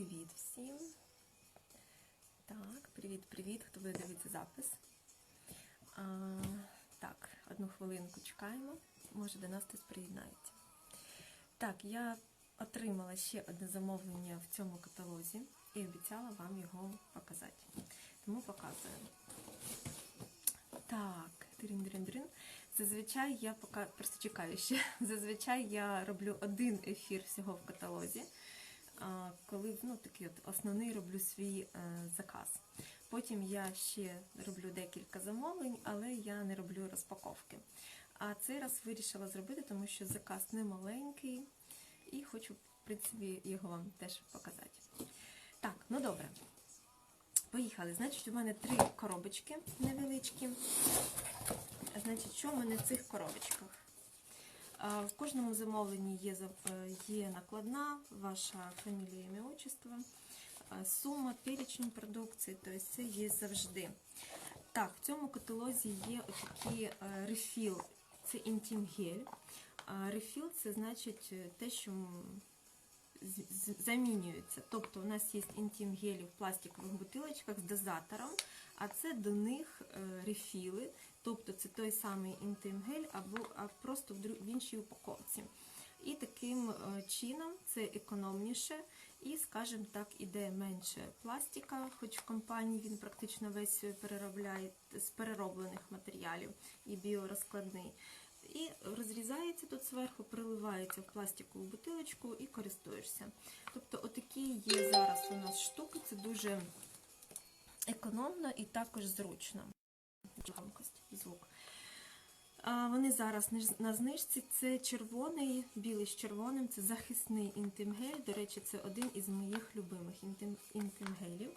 Привіт всім. Так, привіт-привіт, хто буде дивитися запис. А, так, одну хвилинку чекаємо. Може до нас хтось приєднається. Так, я отримала ще одне замовлення в цьому каталозі і обіцяла вам його показати. Тому показую. Так, трин-дрин-дрин. Зазвичай я пока просто чекаю ще. Зазвичай я роблю один ефір всього в каталозі, коли ну, такий от основний роблю свій е, заказ. Потім я ще роблю декілька замовлень, але я не роблю розпаковки. А цей раз вирішила зробити, тому що заказ не маленький, і хочу, в принципі, його вам теж показати. Так, ну добре. Поїхали. Значить, у мене три коробочки невеличкі. Значить, що в мене в цих коробочках? В кожному замовленні є, е, є накладна, ваша фамілія, ім'я, отчество, сума, перечень продукції, тобто це є завжди. Так, в цьому каталозі є отакі е, рефіл, це інтім-гель. Рефіл це значить е, те, що м, з- з- замінюється. Тобто у нас є інтім-гелі в пластикових бутилочках з дозатором, а це до них е, рефіли, тобто це той самий інтим-гель або а просто в іншій упаковці. І таким е, чином це економніше і, скажімо так, іде менше пластика, хоч в компанії він практично весь переробляє з перероблених матеріалів і біорозкладний. І розрізається тут зверху, приливається в пластикову бутилочку і користуєшся. Тобто, отакі є зараз у нас штуки, це дуже економно і також зручно. Звук. Вони зараз на- знижці. Це червоний, білий з червоним, це захисний інтимгель. До речі, це один із моїх любимих інтим, інтимгелів.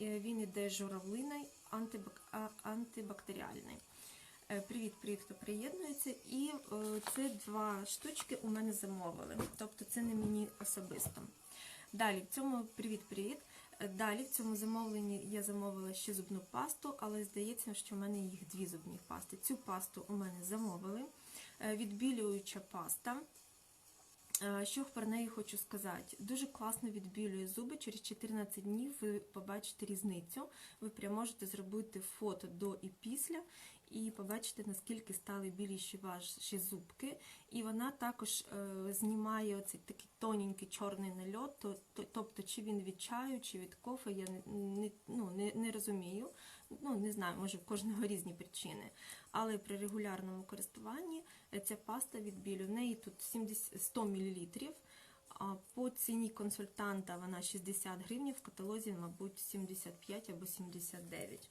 Е, Він іде журавлиний, антибак, антибактеріальний. Е, Привіт, привіт, хто приєднується. І е, це два штучки у мене замовили. Тобто це не мені особисто. Далі, в цьому привіт-привіт. Е, Далі в цьому замовленні я замовила ще зубну пасту, але здається, що в мене їх дві зубні пасти. Цю пасту у мене замовили. Е, Відбілююча паста. Е, Що про неї хочу сказати? Дуже класно відбілює зуби. Через 14 днів ви побачите різницю. Ви прямо можете зробити фото до і після, і побачите, наскільки стали біліші ваші зубки. І вона також е, знімає оцей такий тоненький чорний нальот, то, то- тобто чи він від чаю, чи від кофе, я не, ну, не, не розумію. Ну, не знаю, може в кожного різні причини. Але при регулярному користуванні е, ця паста відбілює. В неї тут 70, 100 мл. По ціні консультанта вона 60 гривень, в каталозі, мабуть, 75 або 79.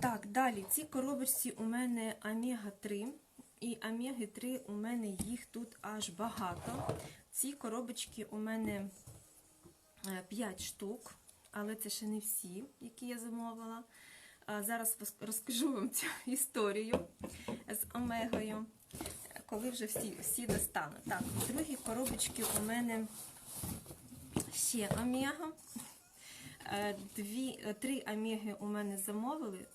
Так, далі, в цій коробочці у мене омега-3. І омеги-3 у мене їх тут аж багато. Ці коробочки у мене 5 штук, але це ще не всі, які я замовила. Зараз розкажу вам цю історію з омегою, коли вже всі, всі достану. Так, в другій коробочці у мене ще омега. Е, Дві, е, три омеги у мене замовили.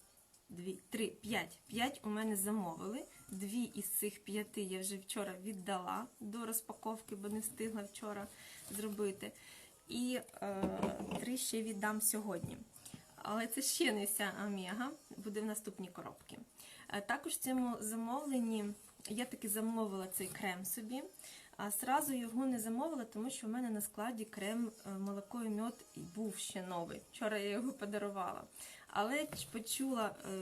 Дві, три, п'ять. П'ять у мене замовили. Дві із цих п'яти я вже вчора віддала до розпаковки, бо не встигла вчора зробити. І е, три ще віддам сьогодні. Але це ще не вся омега, буде в наступній коробці. Е, Також цьому замовленні я таки замовила цей крем собі. А сразу його не замовила, тому що в мене на складі крем е, молоко і мед був ще новий. Вчора я його подарувала. Але почула, е,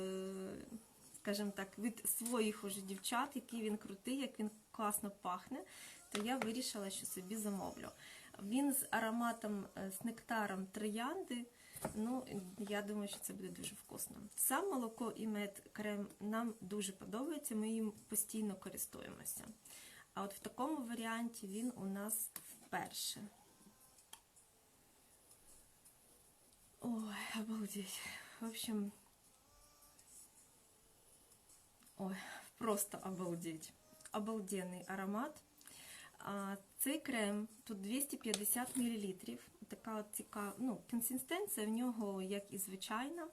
скажімо так, від своїх уже дівчат, який він крутий, як він класно пахне, то я вирішила, що собі замовлю. Він з ароматом, е, з нектаром троянди. Ну, я думаю, що це буде дуже вкусно. Сам молоко і мед крем нам дуже подобається, ми їм постійно користуємося. А от в такому варіанті він у нас вперше. Ой, обалдеть. В общем, ой, просто обалдеть. Обалденний аромат. Цей крем тут 250 мл. Така цікава, ну, консистенція в нього, як і звичайна.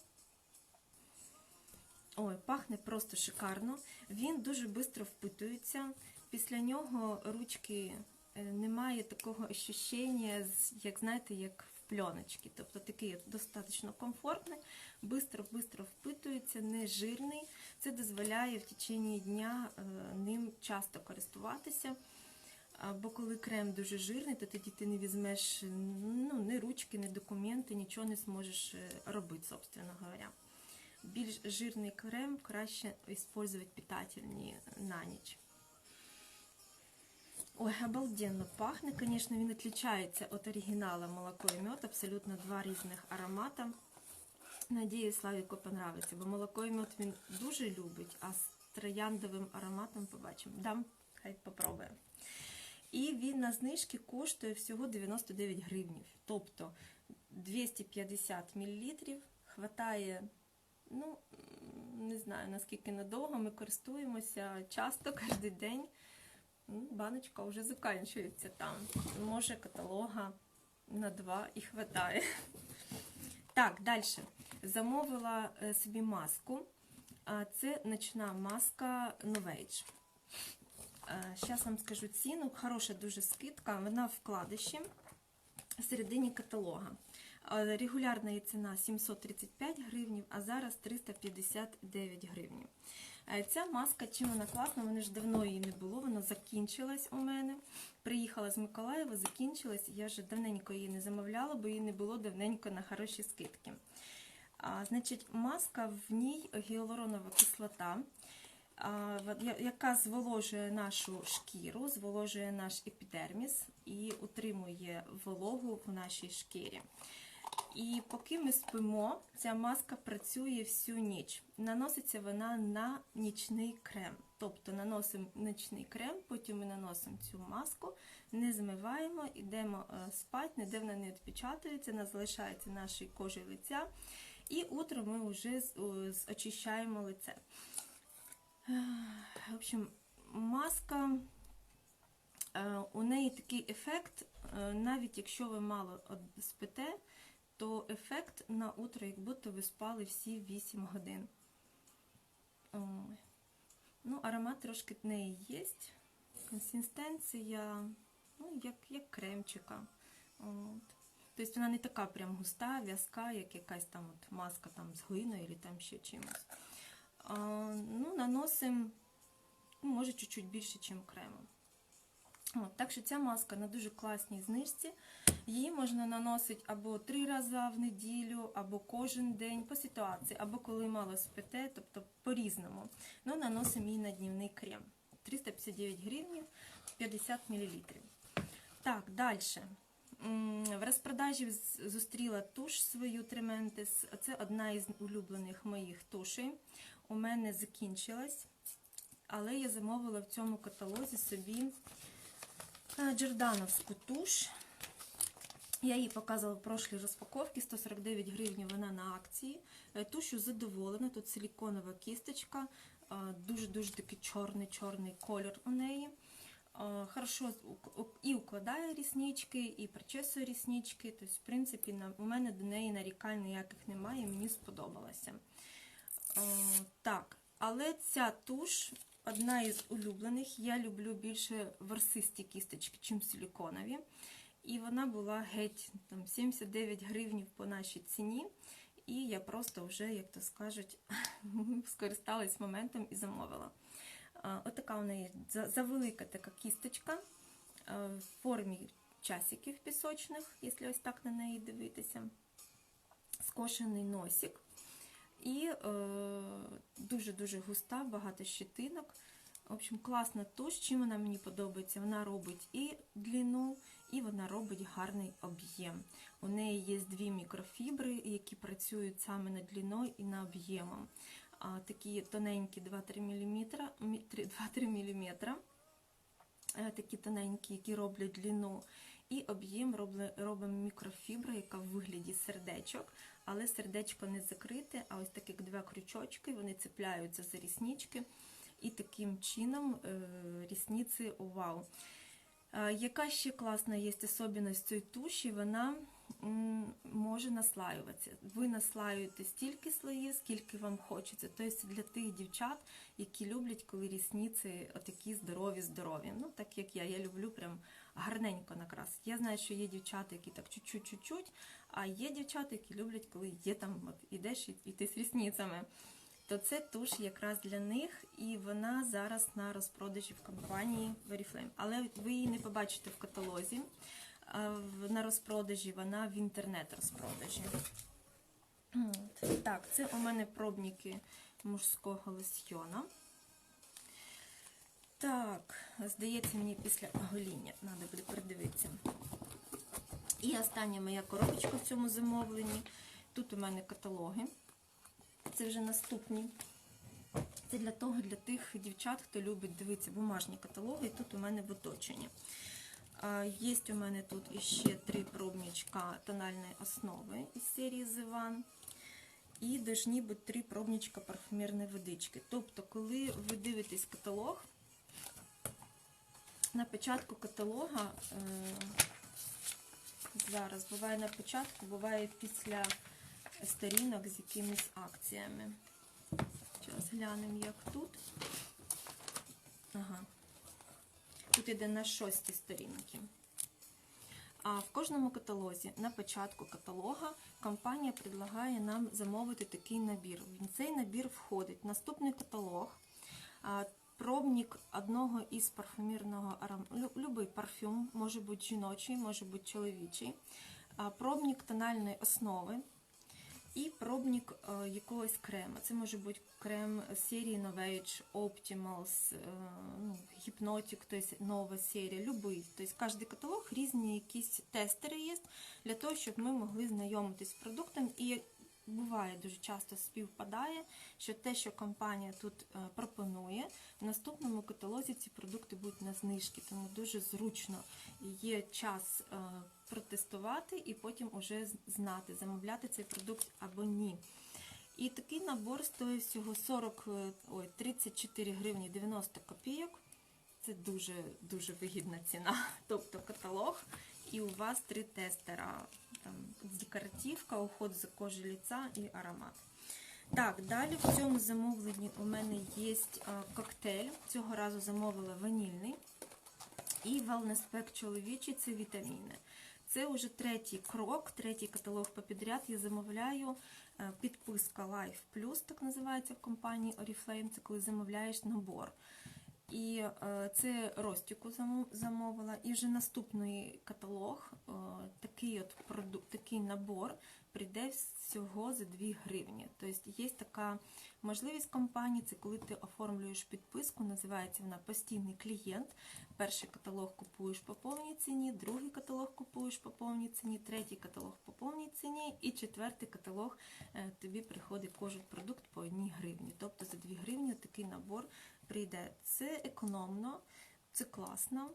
Ой, пахне просто шикарно. Він дуже швидко впитується. Після нього ручки е, немає такого ощущення, як знаєте, як в пленочці. Тобто такий достатньо комфортний, бистро-бистро впитується, не жирний. Це дозволяє в течение дня е, ним часто користуватися. Бо коли крем дуже жирний, то тоді ти не візьмеш ну, ні ручки, ні документи, нічого не зможеш е, робити, собственно говоря. Більш жирний крем краще використовувати питательні на ніч. Ой, обалденно пахне, конечно, він відрізняється від оригіналу молоко і мед, абсолютно два різних аромата. Надіюсь, Славіку понравиться, бо молоко і мед він дуже любить, а з трояндовим ароматом побачимо. Дам, хай попробує. І він на знижки коштує всього 99 гривнів. Тобто 250 мл хватає, ну, не знаю наскільки надовго ми користуємося часто, кожен день. Ну, Баночка вже закінчується там. Може, каталога на два і хватає. Так, далі. Замовила е, собі маску. Це ночна маска Novage. Зараз вам скажу ціну. Хороша дуже скидка. Вона в вкладиші в середині каталога. Регулярна її ціна 735 гривнів, а зараз 359 гривнів. Ця маска, чим вона класна, вона ж давно її не було, вона закінчилась у мене. Приїхала з Миколаєва, закінчилась. Я вже давненько її не замовляла, бо її не було давненько на хороші скидки. А, значить, маска в ній гіалуронова кислота, а, яка зволожує нашу шкіру, зволожує наш епідерміс і утримує вологу в нашій шкірі. І поки ми спимо, ця маска працює всю ніч. Наноситься вона на нічний крем. Тобто наносимо нічний крем, потім ми наносимо цю маску, не змиваємо, йдемо е, спати, ніде вона не відпечатується, вона залишається нашій кожі лиця. І утром ми вже очищаємо лице. В общем, маска, е, у неї такий ефект, е, навіть якщо ви мало спите, то ефект на утро, як будто ви спали всі 8 годин. Ну, аромат трошки в неї є. Консистенція, ну, як, як кремчика. От. Тобто вона не така прям густа, в'язка, як якась там от маска там з глиною або там ще чимось. А, ну, наносимо, ну, може, чуть-чуть більше, ніж кремом. От, так що ця маска на дуже класній знижці. Її можна наносити або три рази в неділю, або кожен день по ситуації, або коли мало спите, тобто по-різному. Ну, наносимо її на днівний крем. 359 гривень, 50 мл. Так, далі. В розпродажі зустріла туш свою Трементес. Це одна із улюблених моїх тушей. У мене закінчилась, але я замовила в цьому каталозі собі джордановську туш. Я її показувала в прошлій розпаковці, 149 гривень вона на акції. Е, Тушу задоволена, тут силіконова кісточка, е, дуже-дуже такий чорний-чорний колір у неї. Е, Хорошо і укладає ріснички, і причесує ріснички. Тобто, в принципі, у мене до неї нарікань ніяких немає, мені сподобалося. Е, Так, але ця туш одна із улюблених. Я люблю більше ворсисті кісточки, чим силіконові. І вона була геть там 79 гривень по нашій ціні. І я просто вже, як то скажуть, скористалась моментом і замовила. Отака у неї завелика така кісточка в формі часиків пісочних, якщо ось так на неї дивитися. Скошений носик. І е, дуже-дуже густа, багато щетинок. В общем, класна туш. Чим вона мені подобається? Вона робить і длину, і вона робить гарний об'єм. У неї є дві мікрофібри, які працюють саме над длиною і на об'ємом. Такі тоненькі 2-3 мм, 2-3 мм, такі тоненькі, які роблять длину. І об'єм робимо мікрофібра, яка в вигляді сердечок, але сердечко не закрите, а ось такі два крючочки, вони цепляються за ріснички. І таким чином е, рісниці вау. Е, Яка ще класна є особливість цієї туші, вона може наслаюватися. Ви наслаюєте стільки слоїв, скільки вам хочеться. Тобто для тих дівчат, які люблять, коли рісниці отакі здорові-здорові. Ну, так як я, я люблю прям гарненько накрасити. Я знаю, що є дівчата, які так чуть-чуть-чуть, а є дівчата, які люблять, коли є там, от ідеш і, ти з рісницями. То це туш якраз для них, і вона зараз на розпродажі в компанії Oriflame. Але ви її не побачите в каталозі. На розпродажі вона в інтернет-розпродажі. Так, це у мене пробники мужського лосьйона. Так, здається, мені після огоління треба буде передивитися. І остання моя коробочка в цьому замовленні. Тут у мене каталоги. Це вже наступні. Це для того, для тих дівчат, хто любить дивитися бумажні каталоги. І тут у мене в оточенні. Є у мене тут іще три пробничка тональної основи із серії The. І должні бути три пробничка парфумерної водички. Тобто, коли ви дивитесь каталог, на початку каталога, е, зараз буває на початку, буває після сторінок з якимись акціями. Зараз глянемо, як тут. Ага. Тут іде на шостій сторінці. А в кожному каталозі на початку каталога компанія предлагає нам замовити такий набір. В цей набір входить наступний каталог, пробник одного із парфумірного аромату, любий парфюм, може бути жіночий, може бути чоловічий, пробник тональної основи і пробник е, якогось крема. Це може бути крем серії Novage, Optimals, е, ну, Hypnotic, тобто нова серія, любий. Тобто кожен каталог різні якісь тестери є для того, щоб ми могли знайомитись з продуктом. І буває дуже часто співпадає, що те, що компанія тут е, пропонує, в наступному каталозі ці продукти будуть на знижки, тому дуже зручно є час е, протестувати і потім уже знати, замовляти цей продукт або ні. І такий набор стоїть всього 40, е, ой, 34 гривні 90 копійок. Це дуже дуже вигідна ціна. Тобто каталог, і у вас три тестера. Там декоративка, уход за кожи лица і аромат. Так, далі в цьому замовленні у мене є коктейль. Цього разу замовила ванільний. І wellness pack чоловічий це вітаміни. Це вже третій крок, третій каталог по підряд. Я замовляю підписка Life Plus, так називається в компанії Oriflame. Це коли замовляєш набор. І е, це Ростіку замовила. І вже наступний каталог, е, такий от продукт, такий набор прийде всього за 2 гривні. Тобто є така можливість компанії, це коли ти оформлюєш підписку, називається вона постійний клієнт. Перший каталог купуєш по повній ціні, другий каталог купуєш по повній ціні, третій каталог по повній ціні, і четвертий каталог е, тобі приходить кожен продукт по 1 гривні. Тобто за 2 гривні такий набор прийде. Це економно, це класно,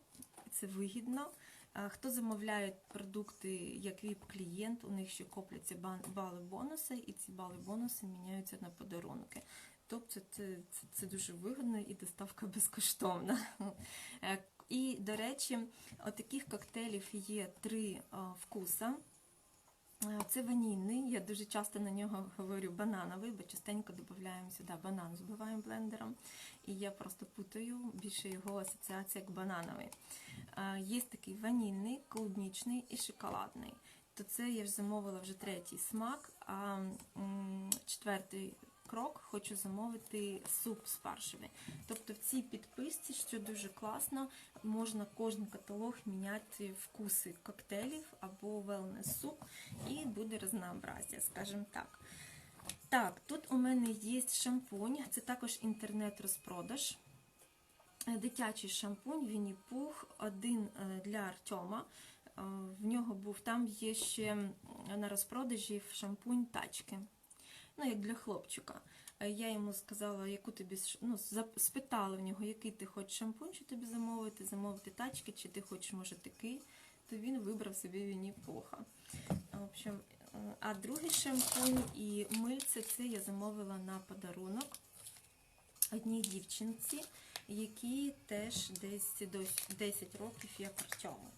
це вигідно. Хто замовляє продукти як ВІП-клієнт, у них ще копляться бали бонуси, і ці бали бонуси міняються на подарунки. Тобто це, це, це дуже вигідно і доставка безкоштовна. Е, І, до речі, таких коктейлів є три вкуса. Це ванільний, я дуже часто на нього говорю банановий, бо частенько додаємо сюди банан, збиваємо блендером. І я просто путаю більше його асоціація як банановий. Є такий ванільний, клубнічний і шоколадний. То це я ж замовила вже третій смак, а четвертий крок хочу замовити суп з спаржевий. Тобто в цій підписці, що дуже класно, можна кожен каталог міняти вкуси коктейлів або wellness суп, і буде разнообразія, скажімо так. Так, тут у мене є шампунь, це також інтернет-розпродаж. Е, Дитячий шампунь Вінні Пух, один е, для Артема. Е, В нього був там є ще на розпродажі шампунь тачки. Ну, як для хлопчика. Е, Я йому сказала, яку тобі ну, спитала в нього, який ти хочеш шампунь, що тобі замовити, замовити тачки, чи ти хочеш, може, такий. То він вибрав собі Вінні Пуха. В общем, е, а другий шампунь і мильце це я замовила на подарунок одній дівчинці, якій теж десь 10 років як Артему.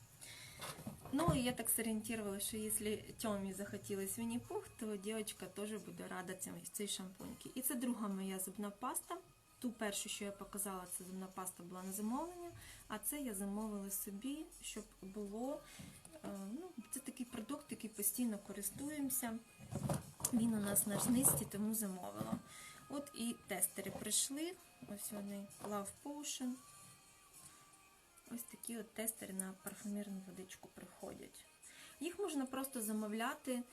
Ну, и я так сориентировала, что если Тёме захотілось Винни Пух, то дівчинка теж буде рада цій шампуньки. І це друга моя зубна паста. Ту першу, що я показала, це зубна паста була на замовлення. А це я замовила собі, щоб було. е, Ну, це такий продукт, який постійно користуємося. Він у нас на знизці, тому замовила. От і тестери прийшли. Ось вони Love Potion. Ось такі от тестери на парфумірну водичку приходять. Їх можна просто замовляти.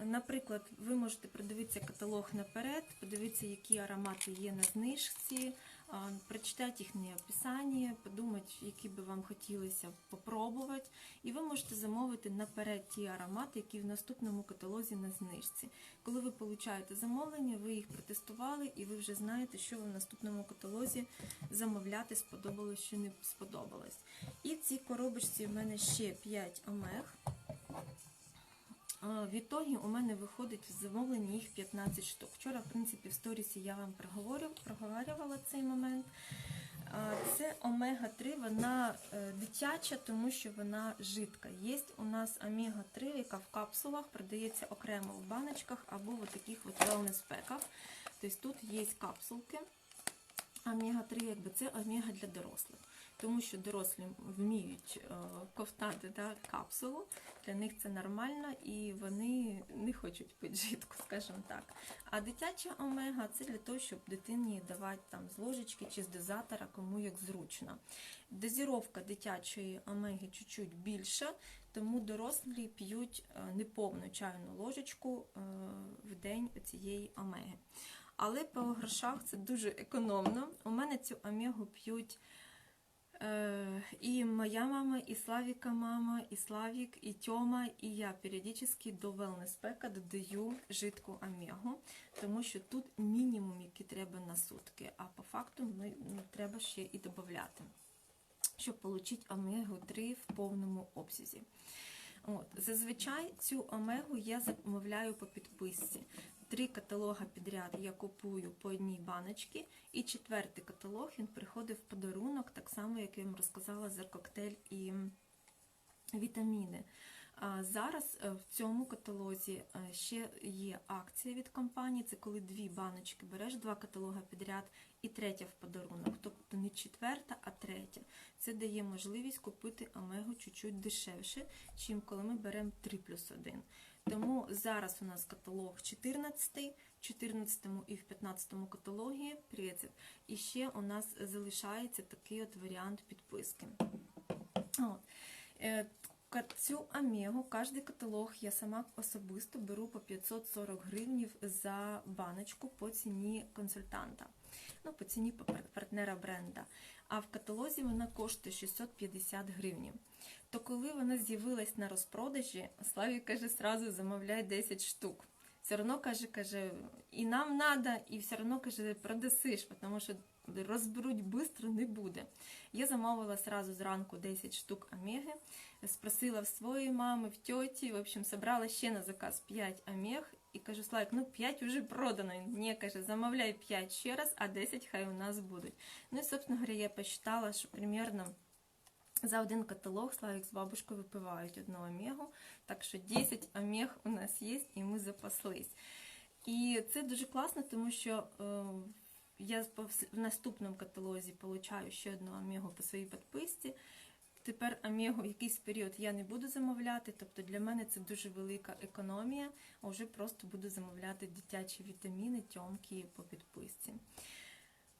Наприклад, ви можете продивитися каталог наперед, подивитися, які аромати є на знижці, прочитати їхнє описання, подумати, які би вам хотілося попробувати. І ви можете замовити наперед ті аромати, які в наступному каталозі на знижці. Коли ви получаєте замовлення, ви їх протестували і ви вже знаєте, що ви в наступному каталозі замовляти сподобалось чи не сподобалось. І в цій коробочці в мене ще 5 омег. В ітогі у мене виходить в замовленні їх 15 штук. Вчора, в принципі, в сторісі я вам проговорювала цей момент. Це омега-3, вона е, дитяча, тому що вона жидка. Є у нас омега-3, яка в капсулах продається окремо в баночках або в таких от wellness-пеках. Тобто тут є капсулки. Омега-3, якби це омега для дорослих. Тому що дорослі вміють е, ковтати да, капсулу, для них це нормально і вони не хочуть пити жидку, скажімо так. А дитяча омега це для того, щоб дитині давати там з ложечки чи з дозатора, кому як зручно. Дозіровка дитячої омеги чуть-чуть більша, тому дорослі п'ють е, неповну чайну ложечку е, в день цієї омеги. Але по грошах це дуже економно. У мене цю омегу п'ють Е, І моя мама, і Славіка мама, і Славік, і Тьома, і я періодично до wellness-пека додаю жидку омегу, тому що тут мінімум, який треба на сутки, а по факту ну, треба ще і додати, щоб отримати омегу-3 в повному обсязі. От, зазвичай цю омегу я замовляю по підписці. Три каталога підряд я купую по одній баночці, і четвертий каталог він приходить в подарунок, так само, як я вам розказала за коктейль і вітаміни. Зараз е, в цьому каталозі е, ще є акція від компанії. Це коли дві баночки береш, два каталога підряд, і третя в подарунок. Тобто не четверта, а третя. Це дає можливість купити омегу чуть-чуть дешевше, чим коли ми беремо 3 плюс 1. Тому зараз у нас каталог 14, в 14 і в 15 каталогі 30. І ще у нас залишається такий от варіант підписки. От. Е, Цю омегу, кожний каталог я сама особисто беру по 540 гривнів за баночку по ціні консультанта, ну, по ціні партнера бренда. А в каталозі вона коштує 650 гривнів. То коли вона з'явилась на розпродажі, Славі каже, сразу замовляй 10 штук. Все одно каже, каже, і нам треба, і все одно каже, продасиш, тому що розберуть швидко не буде. Я замовила сразу зранку 10 штук омеги, спросила в своєї мами, в тьоті, в общем, собрала ще на заказ 5 омег, і кажу, Славік, ну 5 вже продано. Ні, каже, замовляй 5 ще раз, а 10 хай у нас будуть. Ну і, собственно говоря, я посчитала, що примерно за один каталог Славік з бабушкою випивають одну омегу, так що 10 омег у нас є, і ми запаслись. І це дуже класно, тому що е, я в наступному каталозі получаю ще одну омегу по своїй підписці. Тепер омегу якийсь період я не буду замовляти, тобто для мене це дуже велика економія, а вже просто буду замовляти дитячі вітаміни, тьомки по підписці.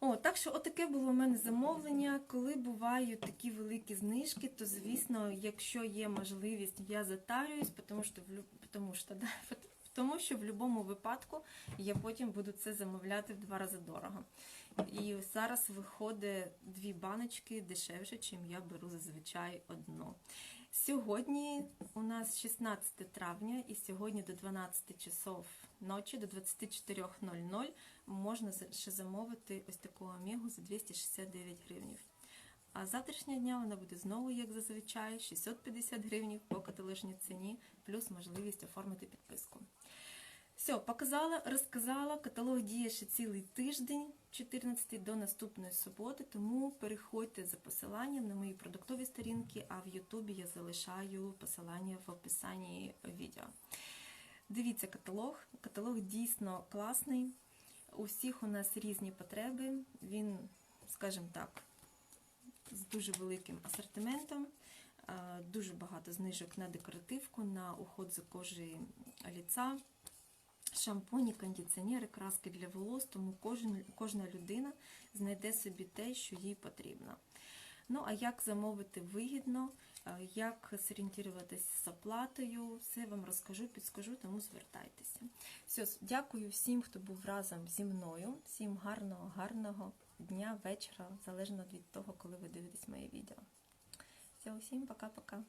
О, так що отаке було у мене замовлення. Коли бувають такі великі знижки, то звісно, якщо є можливість, я затарююсь, тому що в тому що, да, тому що в будь-якому випадку я потім буду це замовляти в два рази дорого. І зараз виходить дві баночки дешевше, чим я беру зазвичай одну. Сьогодні у нас 16 травня, і сьогодні до 12 часов ночі, до 24.00 можна ще замовити ось таку омегу за 269 гривнів. А завтрашнього дня вона буде знову, як зазвичай, 650 гривень по каталожній ціні, плюс можливість оформити підписку. Все, показала, розказала. Каталог діє ще цілий тиждень, 14 до наступної суботи, тому переходьте за посиланням на мої продуктові сторінки, а в Ютубі я залишаю посилання в описанні відео. Дивіться каталог. Каталог дійсно класний. У всіх у нас різні потреби. Він, скажімо так, з дуже великим асортиментом. Дуже багато знижок на декоративку, на уход за кожею ліца, шампуні, кондиціонери, краски для волос, тому кожен, кожна людина знайде собі те, що їй потрібно. Ну, а як замовити вигідно, е, як зорієнтуватися з оплатою, все вам розкажу, підскажу, тому звертайтеся. Все, дякую всім, хто був разом зі мною. Всім гарного, гарного дня, вечора, залежно від того, коли ви дивитесь моє відео. Все, усім пока-пока.